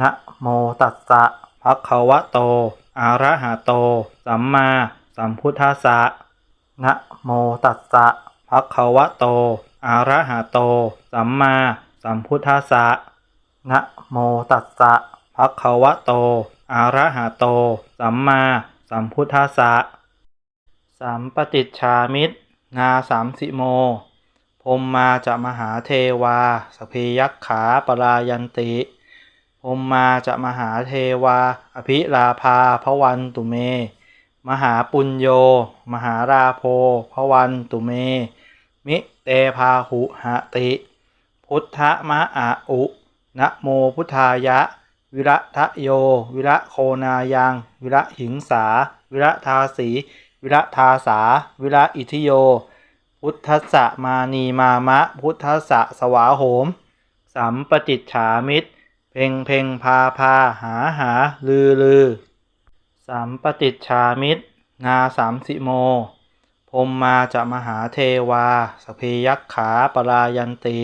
นะโมตัสสะภะคะวะโต อะระหะโต สัมมาสัมพุทธัสสะนะโมตัสสะภะคะวะโต อะระหะโต สัมมาสัมพุทธัสสะนะโมตัสสะภะคะวะโต อะระหะโต สัมมาสัมพุทธัสสะสัมปติจฉามิตรนาสามสิโมพมมาจะมหาเทวา สเพยักขาปรายันติ พรหมมาจะมหาเทวา อภิลาภาพระวันตุเม มหาปุญโย มหาราโพพวันตุเม มิเตพาหุหะติ พุทธมะอาอุนะโมพุทธายะ วิระทะโย วิระโคนายัง วิระหิงสา วิระทาสี วิระทาสา วิระอิทิโย พุทธัสสะมานีมามะ พุทธัสสะสวาโหม สัมปจิตฉามิตร เพ่งเพ่งพาพาหาหาลือลือสัมปติจฉามิตร นาสามสิโมพมมาจะมหาเทวา สเพยักขาปรายันติ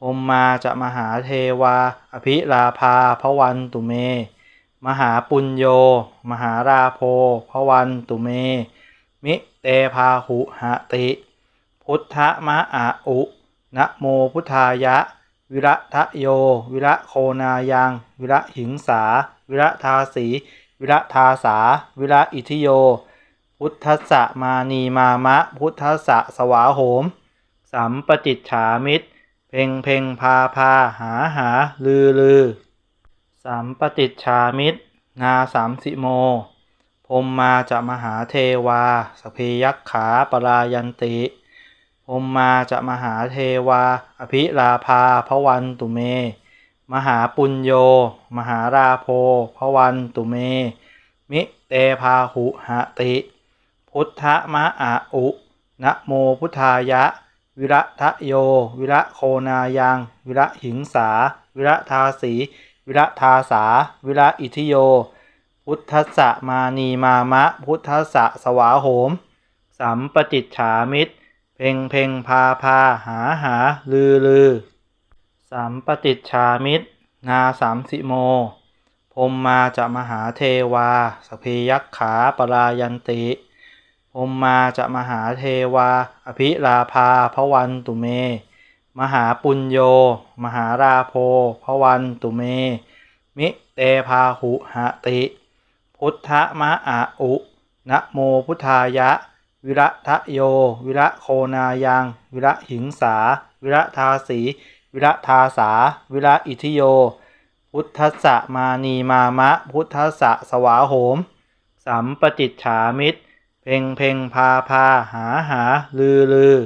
พมมาจะมหาเทวา อภิลาภาพระวันตุเม มหาปุญโย มหาราโพพระวันตุเม มิเตพาหุหติ พุทธมะอาอุนะโมพุทธายะ วิระทะโย วิระโคนายัง วิระหิงสา วิระทาสี วิระทาสา วิระอิทิโย พุทธัสสะมานีมามะ พุทธัสสะสวาโหม สัมปจิตฉามิตร เพ่งเพ่งพาพาหาหา ลือลือ สัมปติจฉามิตร นาสามสิโมพมมาจะมหาเทวา สเพยักขาปรายันติ พมมาจะมหาเทวา อภิลาภาพระวันตุเม มหาปุญโย มหาราโพพระวันตุเม มิเตพาหุหติ พุทธมะอาอุนะโมพุทธายะ วิระทะโย วิระโคนายัง วิระหิงสา วิระทาสี วิระทาสา วิระอิทิโย พุทธสะมานีมามะ พุทธสะสวาโหม สัมปจิตฉามิตร เพ่งเพ่งพาพาหาหาลือลือสัมปติจฉามิตรนาสามสิโมพมมาจะมหาเทวาสพเพยักขาปรายันติพมมาจะมหาเทวา อภิลาภาพวันตุเม มหาปุญโย มหาราโพพวันตุเม มิเตพาหุหติ พุทธมะอาอุนะโมพุทธายะ วิระทะโย วิระโคนายัง วิระหิงสา วิระทาสี วิระทาสา วิระอิทิโย พุทธัสสะมานีมามะ พุทธัสสะสวาโหม สัมปจิตฉามิตร เพ่งเพ่งพาพาหาหา ลือลือ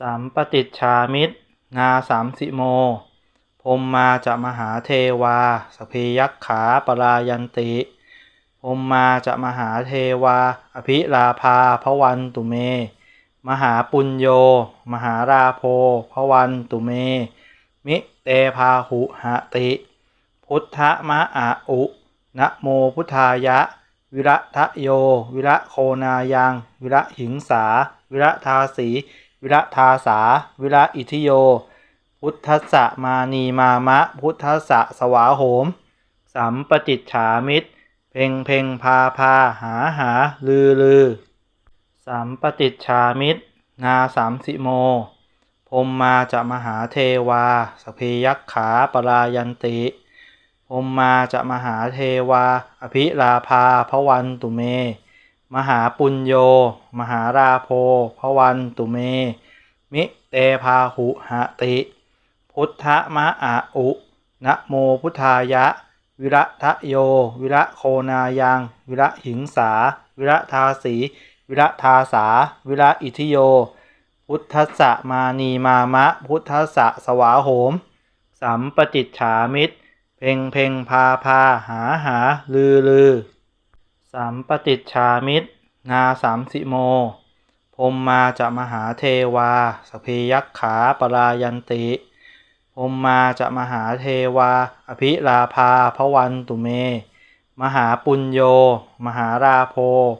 สัมปติจฉามิตร นาสามสิโมพมมาจะมหาเทวา สเพยักขาปรายันติ พมมาจะมหาเทวา อภิลาภาพวันตุเม มหาปุญโย มหาราโพพวันตุเม มิเตพาหุหติ พุทธมะอาอุนะโมพุทธายะ วิระทะโย วิระโคนายัง วิระหิงสา วิระทาสี วิระทาสา วิระอิทิโย พุทธัสสะมานีมามะ พุทธัสสะสวาโหม สัมปจิตฉามิตร เพ่งเพ่งพาพาหาหาลือลือสัมปติจฉามิตร นาสามสิโมพมมาจะมหาเทวา สเพยักขาปรายันติพมมาจะมหาเทวา อภิลาภาพระวันตุเม มหาปุญโย มหาราโพพระวันตุเม มิเตพาหุหติ พุทธมะอาอุนะโมพุทธายะ วิระทะโย วิระโคนายัง วิระหิงสา วิระทาสี วิระทาสา วิระอิทิโย พุทธสะมานีมามะ พุทธสะสวาโหม สัมปจิตฉามิตร เพ่งเพ่งพาพาหาหา ลือลือ สัมปติจฉามิตร นาสามสิโมพมมาจะมหาเทวา สเพยักขาปรายันติ พรหมมาจะมหาเทวา อภิลาภาพระวันตุเม มหาปุญโย มหาราโพ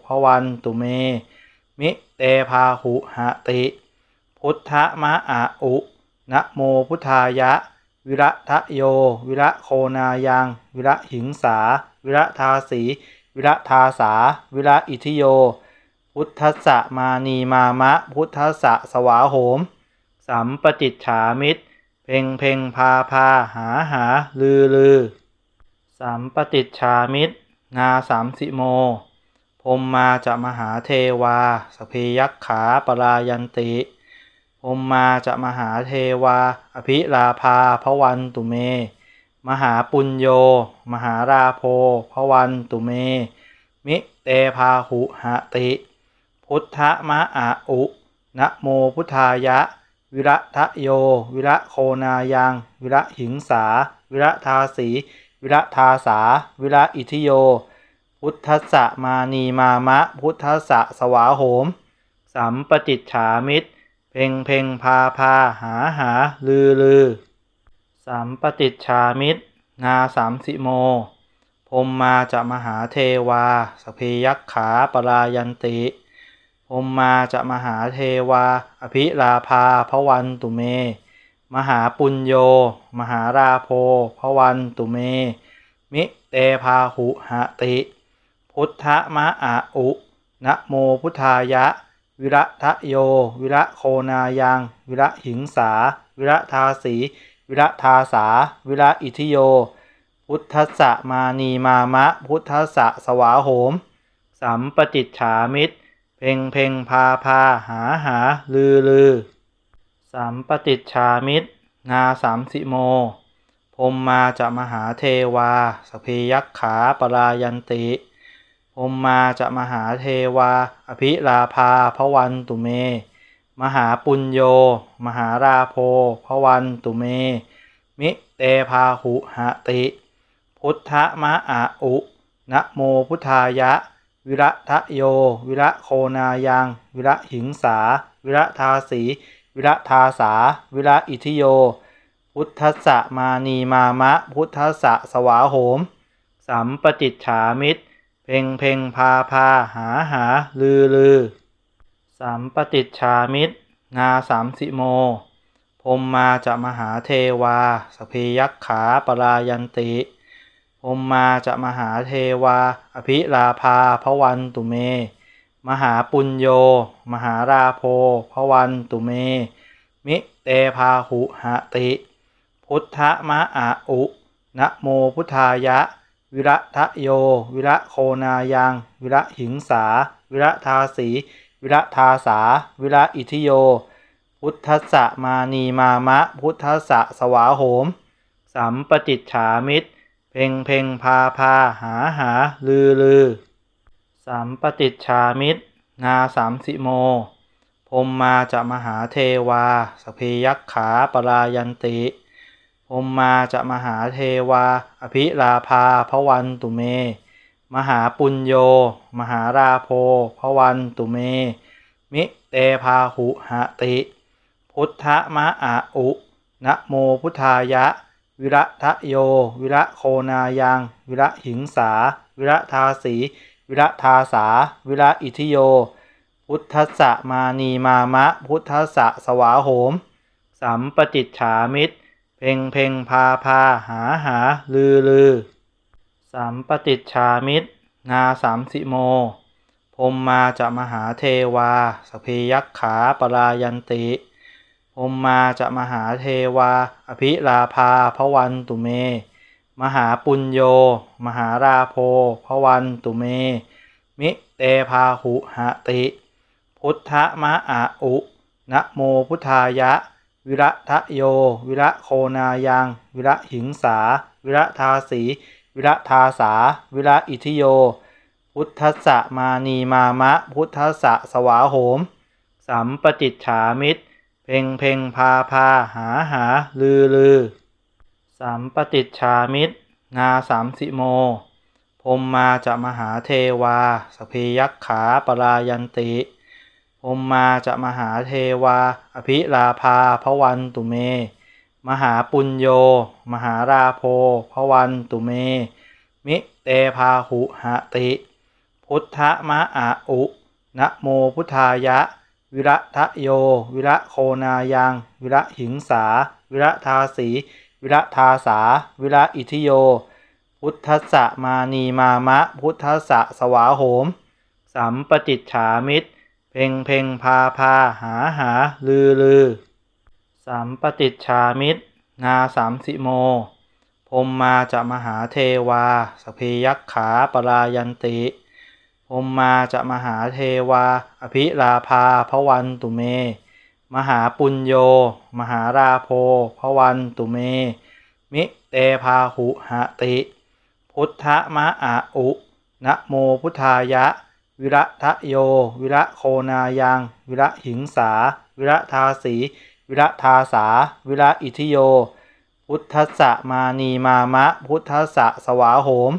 พระวันตุเม มิเตพาหุหะติ พุทธมะอาอุนะโมพุทธายะววิระทะโย วิระโคนายัง วิระหิงสา วิระทาสี วิระทาสา วิระอิทิโย พุทธัสสะมานีมามะ พุทธัสสะสวาโหม สัมปจิตฉามิตร เพ่งเพ่งพาพาหาหาลือลือสัมปติชามิตร นาสามสิโมพมมาจะมหาเทวา สเพยักขาปรายันติพมมาจะมหาเทวา อภิลาภาพระวันตุเม มหาปุญโย มหาราโพพระวันตุเม มิเตพาหุหติ พุทธมะอาอุนะโมพุทธายะ วิระทะโย วิระโคนายัง วิระหิงสา วิระทาสี วิระทาสา วิระอิทิโย พุทธัสสะมานีมามะ พุทธัสสะสวาโหม สัมปจิตฉามิตร เพ่งเพ่งพาพาหาหา ลือลือ สัมปติชชามิตร นาสามสิโมพมมาจะมหาเทวา สเพยักขาปรายันติ พมมาจะมหาเทวา อภิลาภาพระวันตุเม มหาปุญโย มหาราโพพระวันตุเม มิเตพาหุหติ พุทธมะอาอุนะโมพุทธายะ วิระทะโย วิระโคนายัง วิระหิงสา วิระทาสี วิระทาสา วิระอิทิโย พุทธสะมานีมามะ พุทธสะสวาโหม สัมปจิตฉามิตร เพ่งเพ่งพาพาหาหาลือลือสัมปติชามิตรนาสามสิโมพมมาจะมหาเทวาสพเพยักขาปรายันติพมมาจะมหาเทวา อภิลาภาพวันตุเม มหาปุญโย มหาราโพพวันตุเม มิเตพาหุหติ พุทธมะอาอุนะโมพุทธายะ วิระทะโย วิระโคนายัง วิระหิงสา วิระทาสี วิระทาสา วิระอิทิโย พุทธัสสะมานีมามะ พุทธัสสะสวาโหม สัมปจิตฉามิตร เพ่งเพ่งพาพาหาหา ลือลือ สัมปติชชามิตร นาสามสิโมพมมาจะมหาเทวา สเพยักขาปรายันติ พมมาจะมหาเทวา อภิลาภาพระวันตุเม มหาปุญโย มหาราโพพวันตุเม มิเตพาหุหะติ พุทธมะอาอุนะโมพุทธายะ วิระทะโย วิระโคนายัง วิระหิงสา วิระทาสี วิระทาสา วิระอิทิโย พุทธัสสะมานีมามะ พุทธัสสะสวาโหม สัมปจิตฉามิตร พ่งเพ่งพาพาหาหาลือลือสัมปติชามิตร นาสามสิโมพมมาจะมหาเทวา สเพยักขาปรายันติพมมาจะมหาเทวา อภิลาภาพระวันตุเม มหาปุญโย มหาราโพพระวันตุเม มิเตพาหุหติ พุทธมะอาอุนะโมพุทธายะ วิระทะโย วิระโคนายัง วิระหิงสา วิระทาสี วิระทาสา วิระอิทิโย พุทธสะมานีมามะ พุทธสะสวาโหม สัมปจิตฉามิตร เพ่งเพ่งพาพาหาหา ลือลือ สัมปติชามิตร นาสามสิโมพมมาจะมหาเทวา สเพยักขาปรายันติ พรหมมาจะมหาเทวา อภิลาภาพระวันตุเม มหาปุญโย มหาราโพพระวันตุเม มิเตพาหุหะติ พุทธมะอาอุนะโมพุทธายะ วิระทะโย วิระโคนายัง วิระหิงสา วิระทาสี วิระทาสา วิระอิทิโย พุทธัสสะมานีมามะ พุทธัสสะสวาโหม สัมปจิตฉามิตร เพ่งเพ่งพาพาหาหาลือลือสัมปติชามิตร นาสามสิโมพมมาจะมหาเทวา สเพยักขาปรายันติพมมาจะมหาเทวา อภิลาภาพระวันตุเม มหาปุญโย มหาราโพพระวันตุเม มิเตพาหุหติ พุทธมะอาอุนะโมพุทธายะ วิระทะโย วิระโคนายัง วิระหิงสา วิระทาสี วิระทาสา วิระอิทิโย พุทธัสสะมานีมามะ พุทธัสสะสวาโหม สัมปติจฉามิตร เพ่งเพ่งพาพาหาหา ลือลือ สัมปติจฉามิตร นาสามสิโมพมมาจะมหาเทวา สเพยักขาปรายันติ พมมาจะมหาเทวา อภิลาภาพวันตุเม มหาปุญโย มหาราโพพวันตุเม มิเตพาหุหติ พุทธมะอาอุนะโมพุทธายะ วิระทะโย วิระโคนายัง วิระหิงสา วิระทาสี วิระทาสา วิระอิทิโย พุทธสะมานีมามะ พุทธสะสวาโหม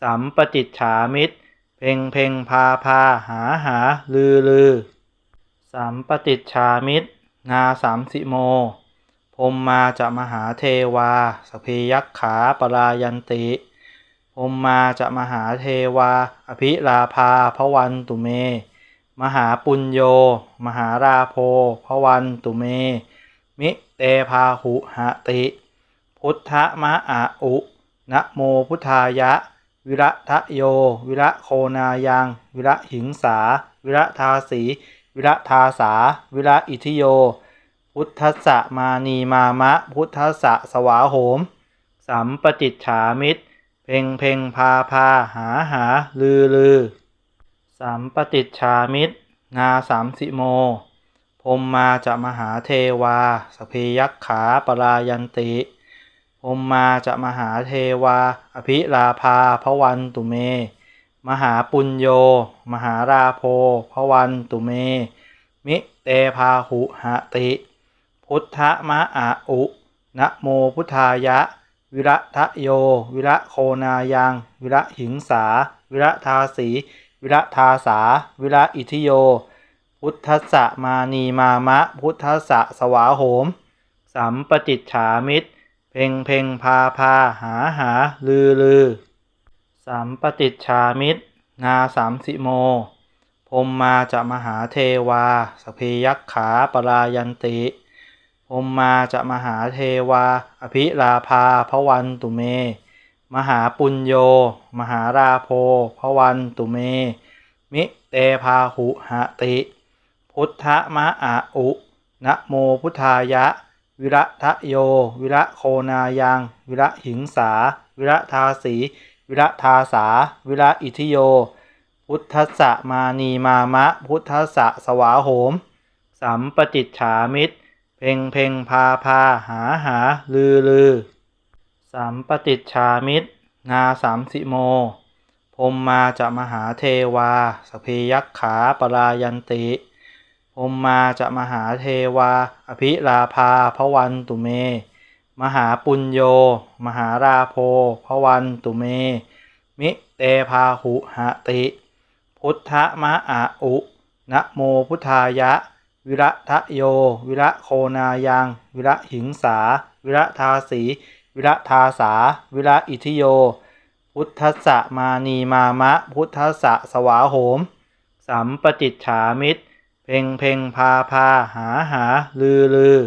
สัมปติจฉามิตร เพ่งเพ่งพาพาหาหาลือลือสัมปติจฉามิตรนาสามสิโมพมมาจะมหาเทวาสพเพยักขาปรายันติพมมาจะมหาเทวา อภิลาภาพวันตุเม มหาปุญโย มหาราโพพวันตุเม มิเตพาหุหติ พุทธมะอาอุนะโมพุทธายะ วิระทะโย วิระโคนายัง วิระหิงสา วิระทาสี วิระทาสา วิระอิทิโย พุทธัสสะมานีมามะ พุทธัสสะสวาโหม สัมปติจฉามิตร เพ่งเพ่งพาพาหาหา ลือลือ สัมปติจฉามิตร นาสามสิโมพมมาจะมหาเทวา สเพยักขาปรายันติ พมมาจะมหาเทวา อภิลาภาพวันตุเม มหาปุญโย มหาราโพพวันตุเม มิเตพาหุหติ พุทธมะอาอุนะโมพุทธายะ วิระทะโย วิระโคนายัง วิระหิงสา วิระทาสี วิระทาสา วิระอิทิโย พุทธัสสะมานีมามะ พุทธัสสะสวาโหม สัมปติจฉามิตร เพ่งเพ่งพาพาหาหาลือลือสัมปติจฉามิตร นาสามสิโมพมมาจะมหาเทวา สเพยักขาปรายันติพมมาจะมหาเทวา อภิลาภาพวันตุเม มหาปุญโย มหาราโพพวันตุเม มิเตพาหุหติ พุทธมะอาอุนะโมพุทธายะ วิระทะโย วิระโคนายัง วิระหิงสา วิระทาสี วิระทาสา วิระอิทิโย พุทธสะมานีมามะ พุทธสะสวาโหม สัมปติจฉามิตร เพ่งเพ่งพาพาหาหา ลือลือ สัมปติจฉามิตร นาสามสิโมพมมาจะมหาเทวา สเพยักขาปรายันติ พรหมมาจะมหาเทวา อภิลาภาพวันตุเม มหาปุญโย มหาราโพพวันตุเม มิเตพาหุหะติ พุทธมะอาอุนะโมพุทธายะ วิระทะโย วิระโคนายัง วิระหิงสา วิระทาสี วิระทาสา วิระอิทิโย พุทธัสสะมานีมามะ พุทธัสสะสวาโหม สัมปติจฉามิตร เพ่งเพ่งพาพาหาหาลือลือ